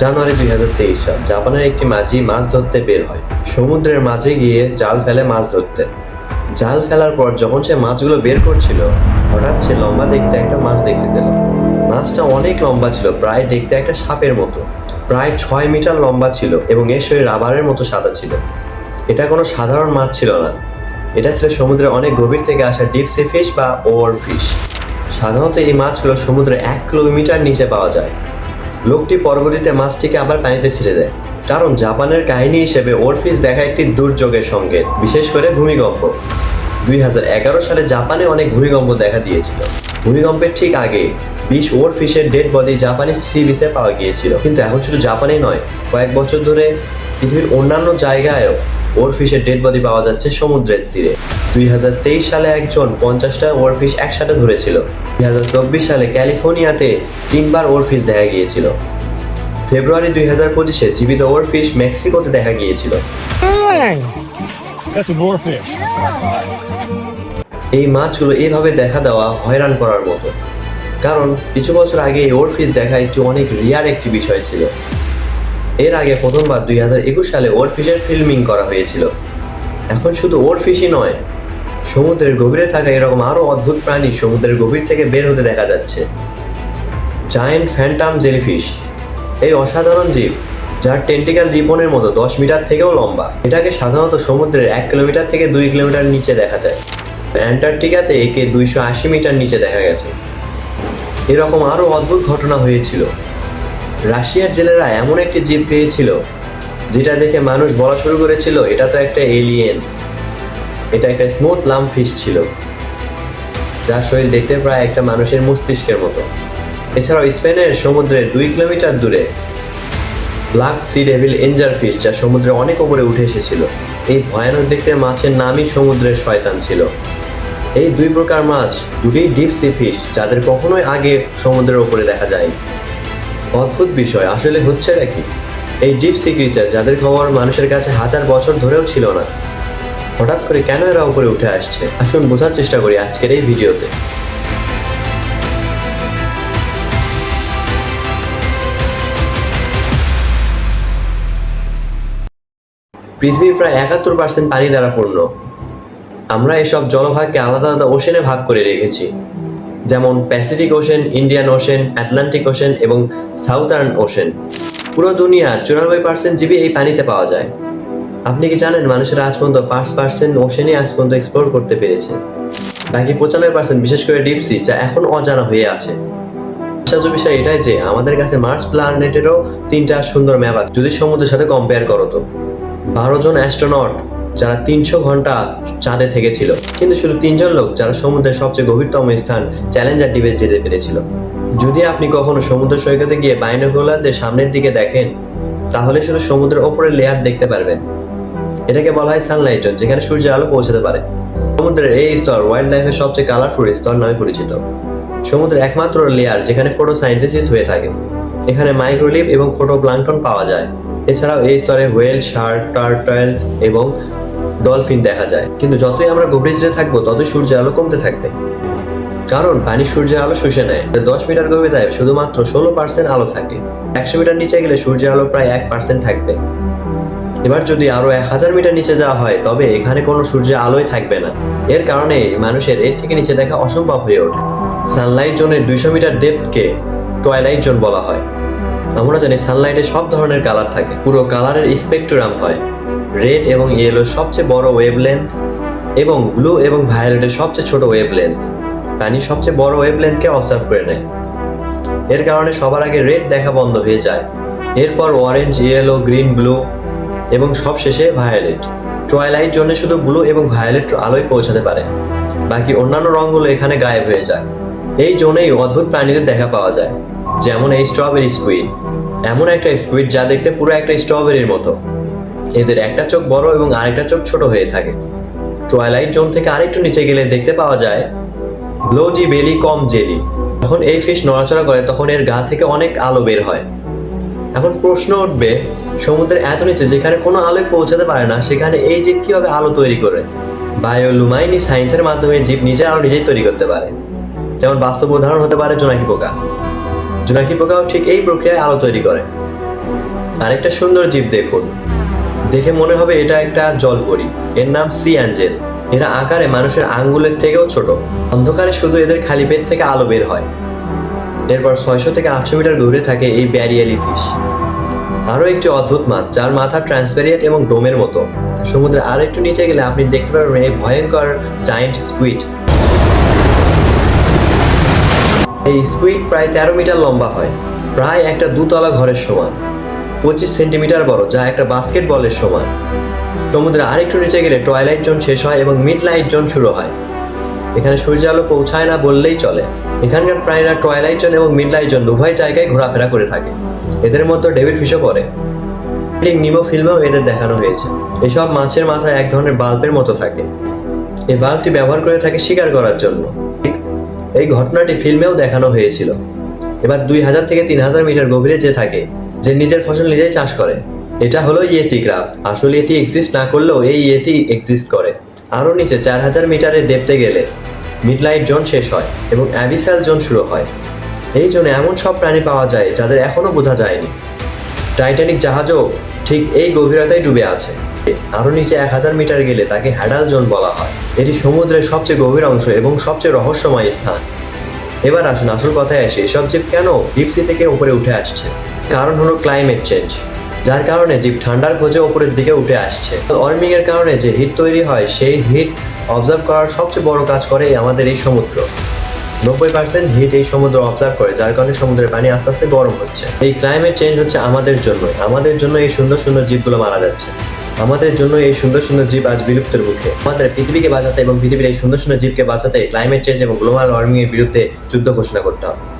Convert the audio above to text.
জানুয়ারি দুই হাজার তেইশ সাল। জাপানের একটি মাঝি মাছ ধরতে বের হয়। সমুদ্রের মাঝে গিয়ে জাল ফেলে মাছ ধরতে। জাল ফেলার পর যখন সে মাছগুলো বের করছিল, হঠাৎ সে লম্বা দেখতে একটা মাছ দেখতে পেল। মাছটা অনেক লম্বা ছিল, প্রায় দেখতে একটা সাপের মতো। প্রায় ছয় মিটার লম্বা ছিল এবং এর শরীর রাবারের মতো সাদা ছিল। এটা কোনো সাধারণ মাছ ছিল না। এটা ছিল সমুদ্রে অনেক গভীর থেকে আসা ডিপ সি ফিশ বা ওভার ফিশ সাধারণত এই মাছগুলো সমুদ্রে এক কিলোমিটার নিচে পাওয়া যায়। লোকটি পরবর্তীতে মাছটিকে আবার পানিতে ছেড়ে দেয়। কারণ জাপানের কাহিনী হিসেবে ওরফিস দেখা একটি দুর্যোগের সঙ্গে, বিশেষ করে ভূমিকম্প। দুই হাজার এগারো সালে জাপানে অনেক ভূমিকম্প দেখা দিয়েছিল। ভূমিকম্পের ঠিক আগে বিশ ওর ফিশের ডেড বডি জাপানি সি বিচে পাওয়া গিয়েছিল। কিন্তু এখন শুধু জাপানেই নয়, কয়েক বছর ধরে পৃথিবীর অন্যান্য জায়গায়ও ওর ফিশের ডেড বডি পাওয়া যাচ্ছে সমুদ্রের তীরে। দুই সালে একজন পঞ্চাশটা ওরফিশ একসাথে ধরেছিল। দুই সালে ক্যালিফোর্নিয়াতে তিনবার ওরফিশ দেখা গিয়েছিল। ফেব্রুয়ারি দুই হাজার পঁচিশে জীবিত ওরফিশ মেক্সিকোতে দেখা গিয়েছিল. এই মাছগুলো এভাবে দেখা দেওয়া হয়রান করার মতো। কারণ কিছু বছর আগে এই ওরফিশ দেখা একটি অনেক রিয়ার একটি বিষয় ছিল। এর আগে প্রথমবার দুই হাজার একুশ সালে ওরফিশের ফিল্মিং করা হয়েছিল। এখন শুধু ওর ফিশই নয়, সমুদ্রের গভীরে থাকা এরকম আরও অদ্ভুত প্রাণী সমুদ্রের গভীর থেকে বের হতে দেখা যাচ্ছে। জায়েন্ট ফ্যান্টাম জেলিফিশ এই অসাধারণ জীব, যার টেন্টিক্যাল রিপনের মতো দশ মিটার থেকেও লম্বা। এটাকে সাধারণত সমুদ্রের এক কিলোমিটার থেকে দুই কিলোমিটার নিচে দেখা যায়। অ্যান্টার্কটিকাতে একে দুইশো আশি মিটার নিচে দেখা গেছে। এরকম আরও অদ্ভুত ঘটনা হয়েছিল। রাশিয়ার জেলেরা এমন একটি জীব পেয়েছিল, যেটা দেখে মানুষ বলা শুরু করেছিল, এটা তো একটা এলিয়েন এটা একটা স্মুথ লাম ফিশ ছিল, যার শরীর দেখতে প্রায় একটা মানুষের মস্তিষ্কের মতো। এছাড়াও স্পেনের সমুদ্রের দুই কিলোমিটার দূরে black sea devil angler fish যা সমুদ্রে অনেক উপরে উঠে এসেছিল। এই ভয়ানক দেখতে মাছের নামই সমুদ্রের শয়তান ছিল। এই দুই প্রকার মাছ দুটি ডিপ সি ফিশ যাদের কখনোই আগে সমুদ্রের ওপরে দেখা যায় অদ্ভুত বিষয়, আসলে হচ্ছে নাকি এই ডিপ সি ক্রিচার যাদের খবর মানুষের কাছে হাজার বছর ধরেও ছিল না। হঠাৎ করে কেন এরা উপরে উঠে আসছে? আসুন বোঝার চেষ্টা করি আজকের এই ভিডিওতে। পৃথিবী প্রায় একাত্তর পার্সেন্ট পানি দ্বারা পূর্ণ। আমরা এসব জলভাগকে আলাদা আলাদা ওশেনে ভাগ করে রেখেছি। যেমন Pacific Ocean Indian Ocean Atlantic Ocean এবং সাউথার্ন ওশেন পুরো দুনিয়ার চুরানব্বই পার্সেন্ট জীবী এই পানিতে পাওয়া যায়। আপনি কি জানেন মানুষের আজ পর্যন্ত পাঁচ পার্সেন্ট ওশেনই আজ পর্যন্ত এক্সপ্লোর করতে পেরেছে? বাকি পঁচানব্বই পার্সেন্ট বিশেষ করে ডিপসি যা এখন অজানা হয়ে আছে। আশ্চর্য বিষয় এটাই যে, আমাদের কাছে মার্স প্ল্যানেটেরও তিনটা সুন্দর ম্যাপ আছে। যদি সমুদ্রের সাথে কম্পেয়ার করো তো। বারো জন অ্যাস্ট্রোনট যারা তিনশো ঘণ্টা চাঁদে থেকেছিল। কিন্তু শুধু তিনজন লোক যারা সমুদ্রের সবচেয়ে গভীরতম স্থান চ্যালেঞ্জার দ্বীপে যেতে পেরেছিল। যদি আপনি কখনো সমুদ্র সৈকতে গিয়ে বাইনোকুলার দিয়ে সামনের দিকে দেখেন, তাহলে শুধু সমুদ্রের ওপরের লেয়ার দেখতে পারবেন। এটাকে বলা হয় সানলাইট যেখানে সূর্যের আলো পৌঁছাতে পারে। সমুদ্রের এই স্তর ওয়াইল্ড লাইফের সবচেয়ে কালারফুল স্তর নামে পরিচিত। সমুদ্রের একমাত্র লেয়ার যেখানে ফটোসাইন্থেসিস হয়ে থাকে। এখানে মাইক্রোলিভ এবং ফটোপ্লাঙ্কটন পাওয়া যায়। এছাড়াও এই স্তরে হোয়েল শার্ক টার্টলস এবং ডলফিন দেখা যায়। কিন্তু যতই আমরা গভীর যেতে থাকব, ততই সূর্যের আলো কমতে থাকবে। কারণ, পানি সূর্যের আলো শুষে নেয়। দশ মিটার গভীরতায় শুধুমাত্র ষোলো পার্সেন্ট আলো থাকে। একশো মিটার নিচে গেলে সূর্যের আলো প্রায় এক পার্সেন্ট থাকবে। এবার যদি আরও এক হাজার মিটার নিচে যাওয়া হয়, তবে এখানে কোনো সূর্যের আলোই থাকবে না। এর কারণে মানুষের এর থেকে নিচে দেখা অসম্ভব হয়ে ওঠে। সানলাইট জোনের দুইশো মিটার ডেপথকে টয়লাইট জোন বলা হয়। আমরা জানি সানলাইটে সব ধরনের কালার থাকে। পুরো কালারের স্পেকট্রাম হয়। রেড এবং ইয়েলো সবচেয়ে বড় ওয়েভলেন্থ এবং ব্লু এবং ভায়োলেটের সবচেয়ে ছোট ওয়েভলেন্থ পানি সবচেয়ে বড় ওয়েভলেন্থকে অবজার্ভ করে নেয়। এর কারণে সবার আগে রেড দেখা বন্ধ হয়ে যায়। এরপর অরেঞ্জ ইয়েলো গ্রিন ব্লু এবং সবশেষে ভায়োলেট টয়লাইট জোনে শুধু ব্লু এবং ভায়োলেট আলোয় পৌঁছাতে পারে। বাকি অন্যান্য রঙগুলো এখানে গায়েব হয়ে যায়। এই জোনেই অদ্ভুত প্রাণীদের দেখা পাওয়া যায়। যেমন এই স্ট্রবেরি স্কুইড এমন একটা স্কুইড যা দেখতে পুরো একটা স্ট্রবেরির মতো। এদের একটা চোখ বড় এবং আরেকটা চোখ ছোট হয়ে থাকে। টয়লাইট জোন থেকে আরেকটু নিচে গেলে দেখতে পাওয়া যায় ব্লোজি বেলি কম জেলি যখন এই ফিশ নড়াচড়া করে, তখন এর গা থেকে অনেক আলো বের হয়। এখন প্রশ্ন উঠবে, সমুদ্রের এত নিচে যেখানে কোনো আলোয় পৌঁছাতে পারে না, সেখানে এই জীব কীভাবে আলো তৈরি করে? বায়োলুমাইনি সায়েন্সের মাধ্যমে জীব নিজের আলো নিজেই তৈরি করতে পারে। যেমন বাস্তব উদাহরণ হতে পারে জোনাকি পোকা। জোনাকি পোকাও ঠিক এই প্রক্রিয়ায় আলো তৈরি করে। আরেকটা সুন্দর জীব দেখুন। দেখে মনে হবে এটা একটা জলপরি। এর নাম সি অ্যাঞ্জেল। এরা আকারে মানুষের আঙ্গুলের থেকেও ছোট। অন্ধকারে শুধু এদের খালি পেট থেকে আলো বের হয়। এরপর ছয়শো থেকে আটশো মিটার দূরে থাকে এই ব্যারিয়ালি ফিশ। আরও একটি অদ্ভুত মাছ, যার মাথা ট্রান্সপেরিয়েন্ট এবং ডোমের মতো। সমুদ্রে আর একটু নিচে গেলে আপনি দেখতে পারবেন এই ভয়ঙ্কর জায়েন্ট স্কুইড এই স্কুইড প্রায় তেরো মিটার লম্বা হয়। প্রায় একটা দুতলা ঘরের সমান। পঁচিশ সেন্টিমিটার বড়, যা একটা বাস্কেটবলের সমান সমুদ্রে আরেকটু নিচে গেলে টয়লাইট জোন শেষ হয় এবং মিড লাইট জোন শুরু হয়। এখানে সূর্যালো পৌঁছায় না বললেই চলে। এখানকার প্রাণীরা টয়লাইট জোন এবং মিড লাইট জোন উভয় জায়গায় ঘোরাফেরা করে থাকে। এদের মধ্যে ডেভিড ফিশও পড়ে। নিমো ফিল্মেও এদের দেখানো হয়েছে। এসব মাছের মাথায় এক ধরনের বাল্বের মতো থাকে। এই বাল্বটি ব্যবহার করে থাকে শিকার করার জন্য। এই ঘটনাটি ফিল্মেও দেখানো হয়েছিল। এবার দুই হাজার থেকে তিন হাজার মিটার গভীরে যে থাকে যে নিজের ফসল নিজেই চাষ করে। এটা হলো ইয়েতি গ্রাফ আসলে এটি এক্সিস্ট না করলেও এই ইয়েতি এক্সিস্ট করে। আরও নিচে চার হাজার মিটারে ডেপতে গেলে মিডলাইট জোন শেষ হয় এবং অ্যাবিসাল জোন শুরু হয়। এই জোনে এমন সব প্রাণী পাওয়া যায় যাদের এখনও বোঝা যায়নি। টাইটানিক জাহাজও ঠিক এই গভীরতায় ডুবে আছে। আরও নিচে এক হাজার মিটার গেলে তাকে হ্যাডাল জোন বলা হয়। এটি সমুদ্রের সবচেয়ে গভীর অংশ এবং সবচেয়ে রহস্যময় স্থান। এবার আসুন আসল কথায় আসে, এসব জীব কেন ডিপসি থেকে উপরে উঠে আসছে? কারণ হলো ক্লাইমেট চেঞ্জ যার কারণে জীব ঠান্ডার খোঁজে উপরের দিকে উঠে আসছে। ওয়ার্মিং এর কারণে যে হিট তৈরি হয়, সেই হিট অবজার্ভ করার সবচেয়ে বড় কাজ করে আমাদের এই সমুদ্র। নব্বই পার্সেন্ট হিট এই সমুদ্র অবজার্ভ করে, যার কারণে সমুদ্রের পানি আস্তে আস্তে গরম হচ্ছে। এই ক্লাইমেট চেঞ্জ হচ্ছে আমাদের জন্য আমাদের জন্য এই সুন্দর সুন্দর জীবগুলো মারা যাচ্ছে। আমাদের জন্য এই সুন্দর সুন্দর জীব আজ বিলুপ্তের মুখে। আমাদের পৃথিবীকে বাঁচাতে এবং পৃথিবীর এই সুন্দর সুন্দর জীবকে বাঁচাতে ক্লাইমেট চেঞ্জ এবং গ্লোবাল ওয়ার্মিং এর বিরুদ্ধে যুদ্ধ ঘোষণা করতে হবে।